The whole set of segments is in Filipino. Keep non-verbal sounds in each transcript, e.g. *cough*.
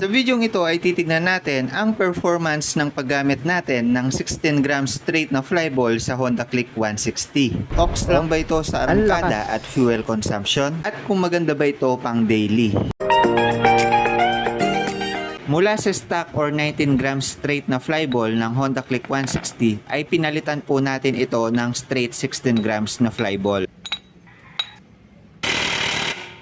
Sa videong ito ay titignan natin ang performance ng paggamit natin ng 16 grams straight na flyball sa Honda Click 160. Ox lang ba ito sa Ang arangkada at fuel consumption? At kung maganda ba ito pang daily? Mula sa stock or 19 grams straight na flyball ng Honda Click 160 ay pinalitan po natin ito ng straight 16 grams na flyball.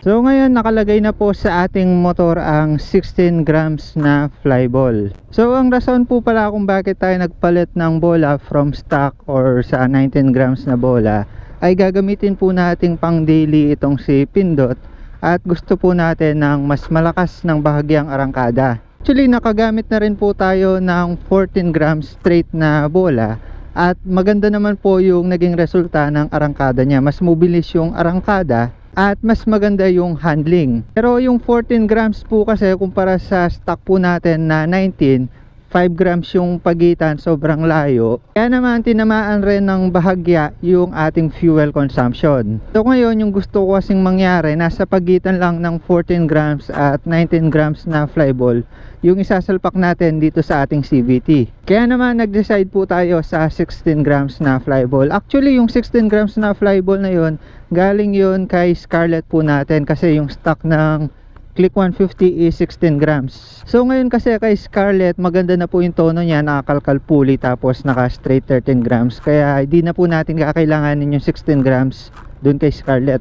So ngayon nakalagay na po sa ating motor ang 16 grams na flyball. So ang rason po pala kung bakit tayo nagpalit ng bola from stock or sa 19 grams na bola ay gagamitin po nating pang daily itong si Pindot at gusto po natin ng mas malakas ng bahagyang arangkada. Actually nakagamit na rin po tayo ng 14 grams straight na bola at maganda naman po yung naging resulta ng arangkada niya. Mas mobilis yung arangkada at mas maganda yung handling. Pero yung 14 grams po kasi kumpara sa stock po natin na 19, 5 grams yung pagitan, sobrang layo. Kaya naman tinamaan rin ng bahagya yung ating fuel consumption. So ngayon yung gusto ko kasing mangyari, nasa pagitan lang ng 14 grams at 19 grams na flyball yung isasalpak natin dito sa ating CVT. Kaya naman nag-decide po tayo sa 16 grams na flyball. Actually yung 16 grams na flyball na yon galing yon kay Scarlett po natin kasi yung stock ng Click 150 is 16 grams. So ngayon kasi kay Scarlett, maganda na po yung tono niya, nakakalkal pulley tapos naka straight 13 grams. Kaya hindi na po natin kakailanganin yung 16 grams dun kay Scarlett.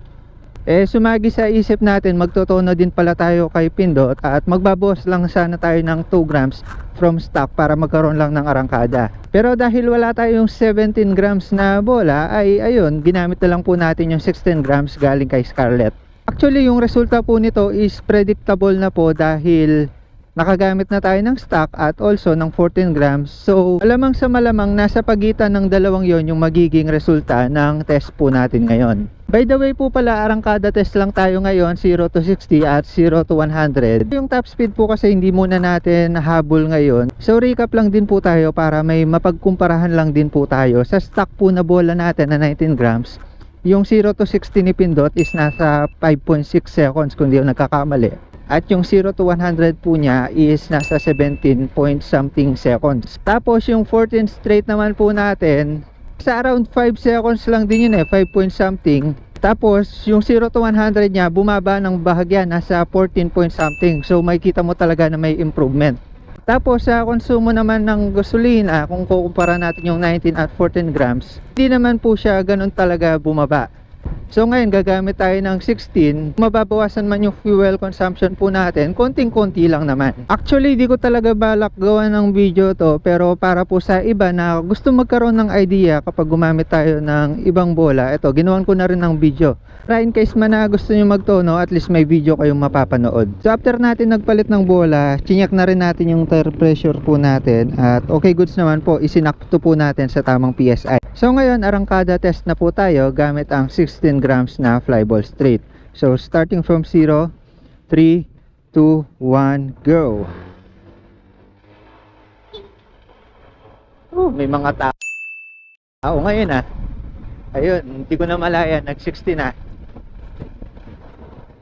Eh sumagi sa isip natin, magtotono din pala tayo kay Pindot at magbabawas lang sana tayo ng 2 grams from stock para magkaroon lang ng arangkada. Pero dahil wala tayong 17 grams na bola, ay ayun, ginamit na lang po natin yung 16 grams galing kay Scarlett. Actually, yung resulta po nito is predictable na po dahil nakagamit na tayo ng stock at also ng 14 grams. So, alamang sa malamang nasa pagitan ng dalawang yon yung magiging resulta ng test po natin ngayon. By the way po pala, arangkada test lang tayo ngayon, 0 to 60 at 0 to 100. Yung top speed po kasi hindi muna natin habol ngayon. So, recap lang din po tayo para may mapagkumparahan lang din po tayo. Sa stock po na bola natin na 19 grams, yung 0 to 60 ni Pindot is nasa 5.6 seconds kung di ako nagkakamali. At yung 0 to 100 po niya is nasa 17 point something seconds. Tapos yung 14 straight naman po natin, sa around 5 seconds lang din yun eh, 5 point something. Tapos yung 0 to 100 niya bumaba ng bahagya nasa 14 point something. So makikita mo talaga na may improvement. Tapos sa konsumo naman ng gasolina, kung kukumpara natin yung 19 at 14 grams, hindi naman po siya ganun talaga bumaba. So ngayon gagamit tayo ng 16, mababawasan man yung fuel consumption po natin, konting-konti lang naman. Actually, di ko talaga balak gawa ng video to, pero para po sa iba na gusto magkaroon ng idea kapag gumamit tayo ng ibang bola, ito, ginawan ko na rin ng video. Para in case man na gusto nyo magtono, at least may video kayong mapapanood. So after natin nagpalit ng bola, chinyak na rin natin yung tire pressure po natin. At okay goods naman po, isinakto po natin sa tamang PSI. So ngayon, arangkada test na po tayo gamit ang 16 grams na flyball straight. So starting from 0, 3, 2, 1, go! Oh, may mga tao. Tao ngayon ah. Ayun, hindi ko na malaya, nag 60 na.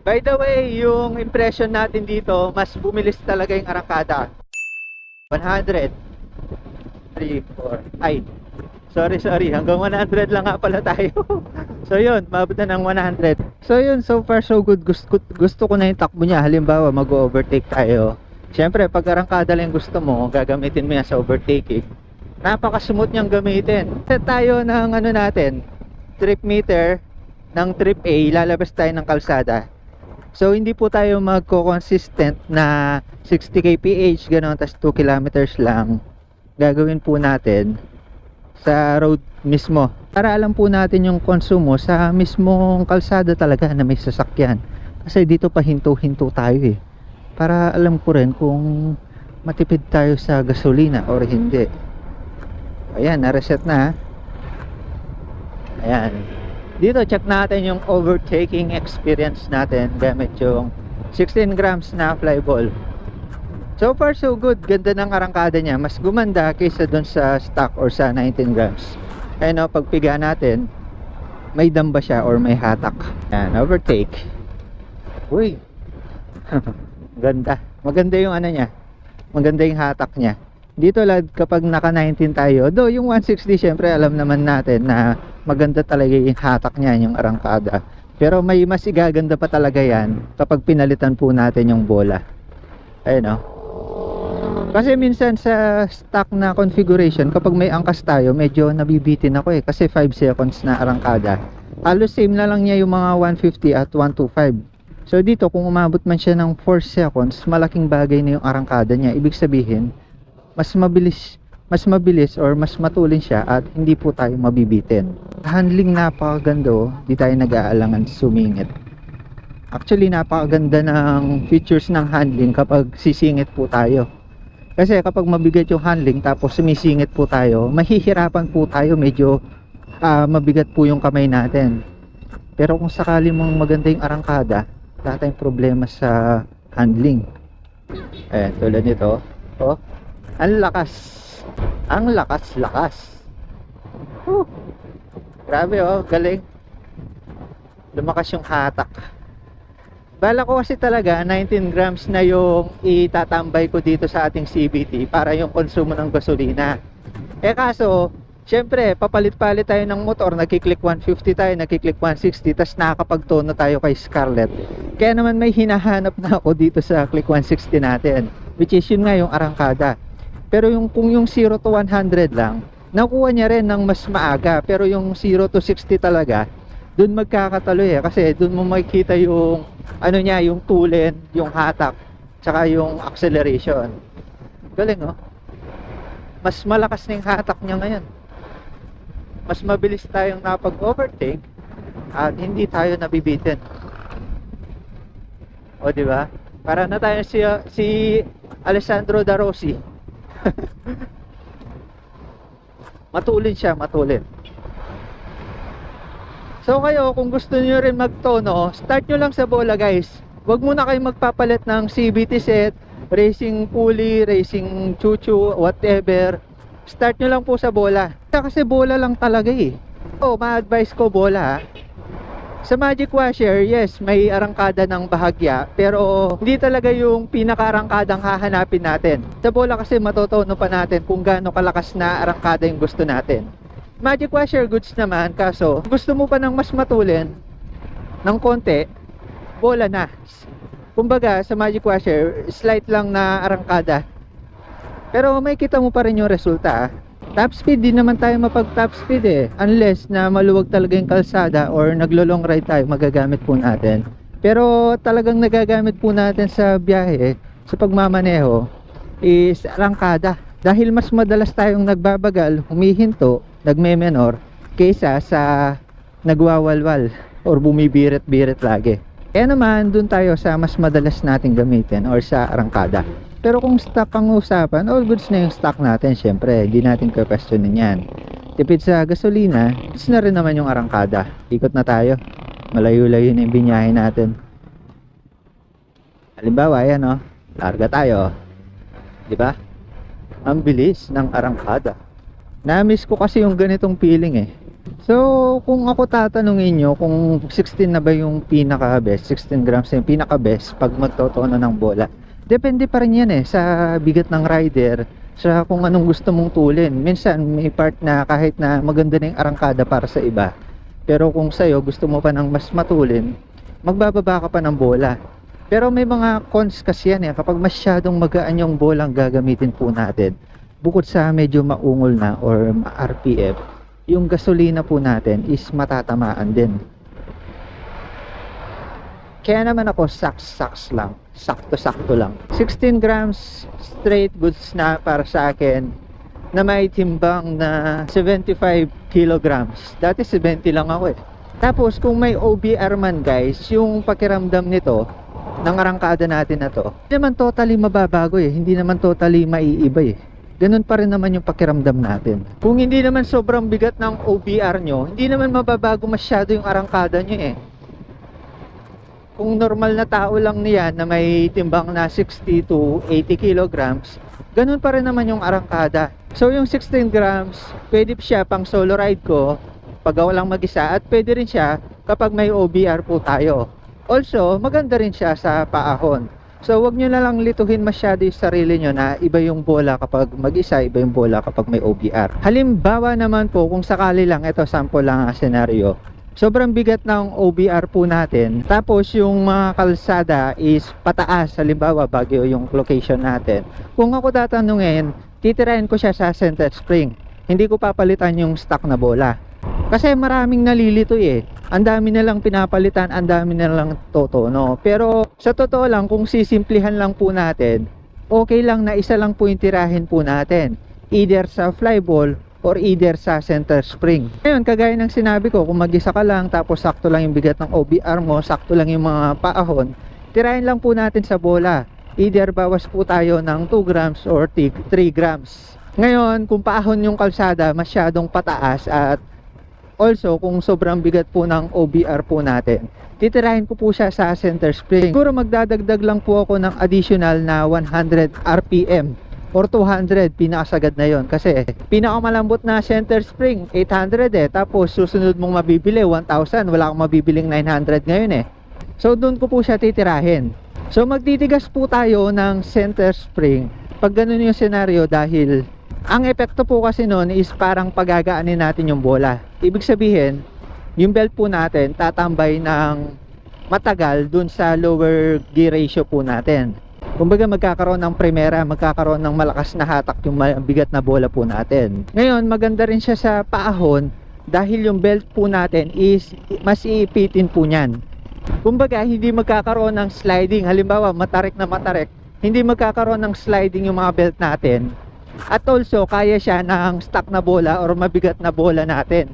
By the way, yung impression natin dito, mas bumilis talaga yung arangkada. 100. 3, 4, ay. Sorry, sorry. Hanggang 100 lang nga pala tayo. *laughs* so yun, mabot na ng 100. So yun, so far so good. Gusto, gusto ko na yung takbo niya. Halimbawa, mag-overtake tayo. Siyempre, pag arangkada lang gusto mo, gagamitin mo yan sa overtaking. Napaka-smooth niyang gamitin. Set tayo ng ano natin, trip meter ng trip A, lalabas tayo ng kalsada. So hindi po tayo magko-consistent na 60 kph gano'n tas 2 kilometers lang. Gagawin po natin sa road mismo. Para alam po natin yung konsumo sa mismong kalsada talaga na may sasakyan. Kasi dito pa hinto-hinto tayo eh. Para alam ko rin kung matipid tayo sa gasolina or hindi. Ayan, na-reset na. Ayan. Dito check natin yung overtaking experience natin gamit yung 16 grams na flyball. So far so good. Ganda ng arangkada niya. Mas gumanda kaysa dun sa stock or sa 19 grams. Ayun o, pagpiga natin, may damba siya or may hatak. Ayan, overtake. Uy. *laughs* ganda. Maganda yung ano niya. Maganda yung hatak niya. Dito lad kapag naka 19 tayo, do yung 160 syempre alam naman natin na maganda talaga yung hatak niya, yung arangkada. Pero may mas igaganda pa talaga yan kapag pinalitan po natin yung bola. Ayun oh. Kasi minsan sa stock na configuration, kapag may angkas tayo, medyo nabibitin ako eh. Kasi 5 seconds na arangkada. Halos same na lang niya yung mga 150 at 125. So dito, kung umabot man siya ng 4 seconds, malaking bagay na yung arangkada niya. Ibig sabihin, mas mabilis mas mabilis or mas matulin siya at hindi po tayo mabibitin. Handling napakaganda oh. Di tayo nag-aalangan sumingit. Actually, napakaganda ng features ng handling kapag sisingit po tayo. Kasi kapag mabigat yung handling tapos sumisingit po tayo, mahihirapan po tayo medyo ah, mabigat po yung kamay natin. Pero kung sakali mong maganda yung arangkada, wala tayong problema sa handling. Ayan, tulad nito. Oh, ang lakas. Ang lakas-lakas. Whew. Grabe oh, galing. Lumakas yung hatak. Bala ko kasi talaga 19 grams na yung itatambay ko dito sa ating CBT para yung konsumo ng gasolina. Eh kaso, syempre, papalit-palit tayo ng motor, nagkiklik 150 tayo, nagkiklik 160, tas nakakapagtono tayo kay Scarlett. Kaya naman may hinahanap na ako dito sa click 160 natin, which is yun nga yung arangkada. Pero yung kung yung 0 to 100 lang, nakuha niya rin ng mas maaga. Pero yung 0 to 60 talaga, dun magkakatalo eh. Kasi dun mo makikita yung, ano niya, yung tulin, yung hatak, tsaka yung acceleration. Galing oh. Mas malakas na yung hatak niya ngayon. Mas mabilis tayong napag-overtake at hindi tayo nabibitin. O di ba? Para na tayo si si Alessandro Da Rossi. *laughs* matulin siya, matulin. So kayo, kung gusto niyo rin magtono, start nyo lang sa bola guys. Huwag muna kayo magpapalit ng CBT set, racing pulley, racing chuchu, whatever. Start nyo lang po sa bola. Kasi bola lang talaga eh. Oh, ma-advise ko bola. Sa Magic Washer, yes, may arangkada ng bahagya, pero hindi talaga yung pinaka-arangkadang hahanapin natin. Sa bola kasi matotono pa natin kung gaano kalakas na arangkada yung gusto natin. Magic Washer goods naman, kaso gusto mo pa ng mas matulin ng konti, bola na. Kumbaga, sa Magic Washer, slight lang na arangkada. Pero may kita mo pa rin yung resulta. ah. Top speed, di naman tayo mapag top speed eh. Unless na maluwag talaga yung kalsada or naglo-long ride tayo, magagamit po natin. Pero talagang nagagamit po natin sa biyahe, sa pagmamaneho, is arangkada. Dahil mas madalas tayong nagbabagal, humihinto, nagme-menor, kaysa sa nagwawalwal or bumibirit-birit lagi. Kaya naman, dun tayo sa mas madalas nating gamitin or sa arangkada. Pero kung stock ang usapan, all goods na yung stock natin, syempre, hindi natin ka-questionin yan. Tipid sa gasolina, goods na rin naman yung arangkada. Ikot na tayo. Malayo-layo na yung binyahe natin. Halimbawa, yan o. Larga tayo. Di ba? Ang bilis ng arangkada. Na-miss ko kasi yung ganitong feeling eh. So, kung ako tatanungin nyo kung 16 na ba yung pinaka-best, 16 grams na yung pinaka-best pag magtotono ng bola. Depende pa rin yan eh sa bigat ng rider, sa kung anong gusto mong tulin. Minsan may part na kahit na maganda na yung arangkada para sa iba. Pero kung sa'yo gusto mo pa ng mas matulin, magbababa ka pa ng bola. Pero may mga cons kasi yan eh. Kapag masyadong magaan yung bolang gagamitin po natin, bukod sa medyo maungol na or ma-RPF, yung gasolina po natin is matatamaan din. Kaya naman ako saks-saks lang. Sakto-sakto lang. 16 grams straight goods na para sa akin na may timbang na 75 kilograms. Dati 70 lang ako eh. Tapos kung may OBR man guys, yung pakiramdam nito ng arangkada natin na to, hindi naman totally mababago eh. Hindi naman totally maiiba eh. Ganun pa rin naman yung pakiramdam natin. Kung hindi naman sobrang bigat ng OBR nyo, hindi naman mababago masyado yung arangkada nyo eh kung normal na tao lang niyan na may timbang na 60 to 80 kilograms, ganun pa rin naman yung arangkada. So yung 16 grams, pwede siya pang solo ride ko pag ako lang mag-isa at pwede rin siya kapag may OBR po tayo. Also, maganda rin siya sa paahon. So wag nyo na lang lituhin masyado yung sarili nyo na iba yung bola kapag mag-isa, iba yung bola kapag may OBR. Halimbawa naman po, kung sakali lang, ito sample lang ang senaryo. Sobrang bigat ng OBR po natin. Tapos yung mga kalsada is pataas. Halimbawa, Baguio yung location natin. Kung ako tatanungin, titirahin ko siya sa center spring. Hindi ko papalitan yung stock na bola. Kasi maraming nalilito eh. Ang dami na lang pinapalitan, ang dami na lang totono. Pero sa totoo lang, kung sisimplihan lang po natin, okay lang na isa lang po yung tirahin po natin. Either sa flyball or either sa center spring. Ngayon, kagaya ng sinabi ko, kung mag-isa ka lang, tapos sakto lang yung bigat ng OBR mo, sakto lang yung mga paahon, tirahin lang po natin sa bola. Either bawas po tayo ng 2 grams or 3 grams. Ngayon, kung paahon yung kalsada, masyadong pataas at Also, kung sobrang bigat po ng OBR po natin, titirahin ko po siya sa center spring. Siguro magdadagdag lang po ako ng additional na 100 RPM or 200, pinakasagad na yon Kasi pinakamalambot na center spring, 800 eh. Tapos susunod mong mabibili, 1,000. Wala akong mabibiling 900 ngayon eh. So, doon ko po siya titirahin. So, magtitigas po tayo ng center spring pag ganun yung senaryo dahil ang epekto po kasi noon is parang pagagaanin natin yung bola. Ibig sabihin, yung belt po natin tatambay ng matagal dun sa lower gear ratio po natin. Kumbaga magkakaroon ng primera, magkakaroon ng malakas na hatak yung bigat na bola po natin. Ngayon, maganda rin siya sa paahon dahil yung belt po natin is mas iipitin po niyan. Kumbaga, hindi magkakaroon ng sliding. Halimbawa, matarik na matarik, hindi magkakaroon ng sliding yung mga belt natin at also, kaya siya ng stock na bola or mabigat na bola natin.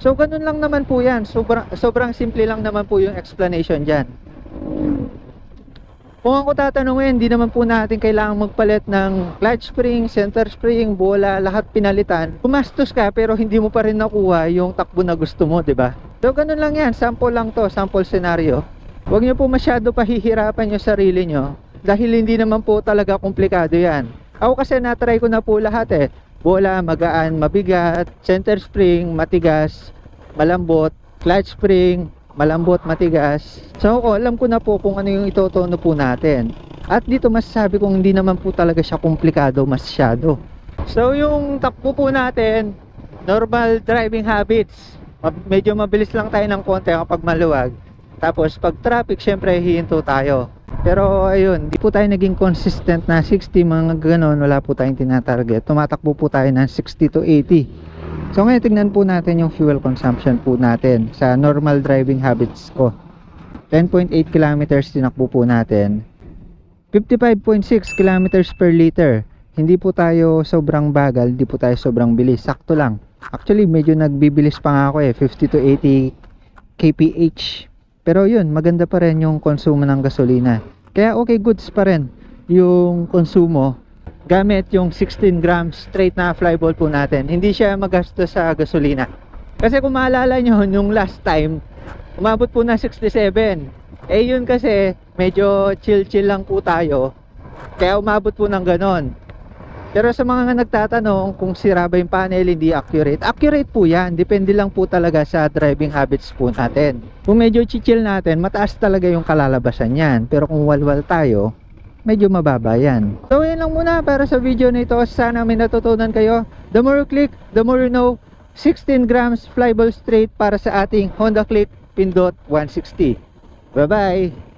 So, ganun lang naman po yan. Sobrang, sobrang simple lang naman po yung explanation dyan. Kung ako tatanungin, hindi naman po natin kailangan magpalit ng clutch spring, center spring, bola, lahat pinalitan. Kumastos ka pero hindi mo pa rin nakuha yung takbo na gusto mo, di ba? So, ganun lang yan. Sample lang to, sample scenario. Huwag nyo po masyado pahihirapan yung sarili nyo dahil hindi naman po talaga komplikado yan. Ako kasi natry ko na po lahat eh. Bola, magaan, mabigat, center spring, matigas, malambot, clutch spring, malambot, matigas. So ako, alam ko na po kung ano yung itotono po natin. At dito masasabi kong hindi naman po talaga siya komplikado masyado. So yung takbo po natin, normal driving habits. Medyo mabilis lang tayo ng konti kapag maluwag. Tapos pag traffic, syempre hihinto tayo. Pero ayun, di po tayo naging consistent na 60 mga ganon, wala po tayong tinatarget. Tumatakbo po tayo ng 60 to 80. So ngayon tingnan po natin yung fuel consumption po natin sa normal driving habits ko. 10.8 kilometers tinakbo po natin. 55.6 kilometers per liter. Hindi po tayo sobrang bagal, hindi po tayo sobrang bilis. Sakto lang. Actually, medyo nagbibilis pa nga ako eh. 50 to 80 kph. Pero yun, maganda pa rin yung konsumo ng gasolina. Kaya okay goods pa rin yung konsumo gamit yung 16 grams straight na flyball po natin. Hindi siya magastos sa gasolina. Kasi kung maalala nyo, *laughs* yung last time, umabot po na 67. Eh yun kasi, medyo chill-chill lang po tayo. Kaya umabot po ng ganon. Pero sa mga nagtatanong kung sira ba yung panel, hindi accurate. Accurate po yan. Depende lang po talaga sa driving habits po natin. Kung medyo chill natin, mataas talaga yung kalalabasan yan. Pero kung walwal tayo, medyo mababa yan. So yan lang muna para sa video na ito. Sana may natutunan kayo. The more you click, the more you know. 16 grams flyball straight para sa ating Honda Click Pindot 160. Bye bye!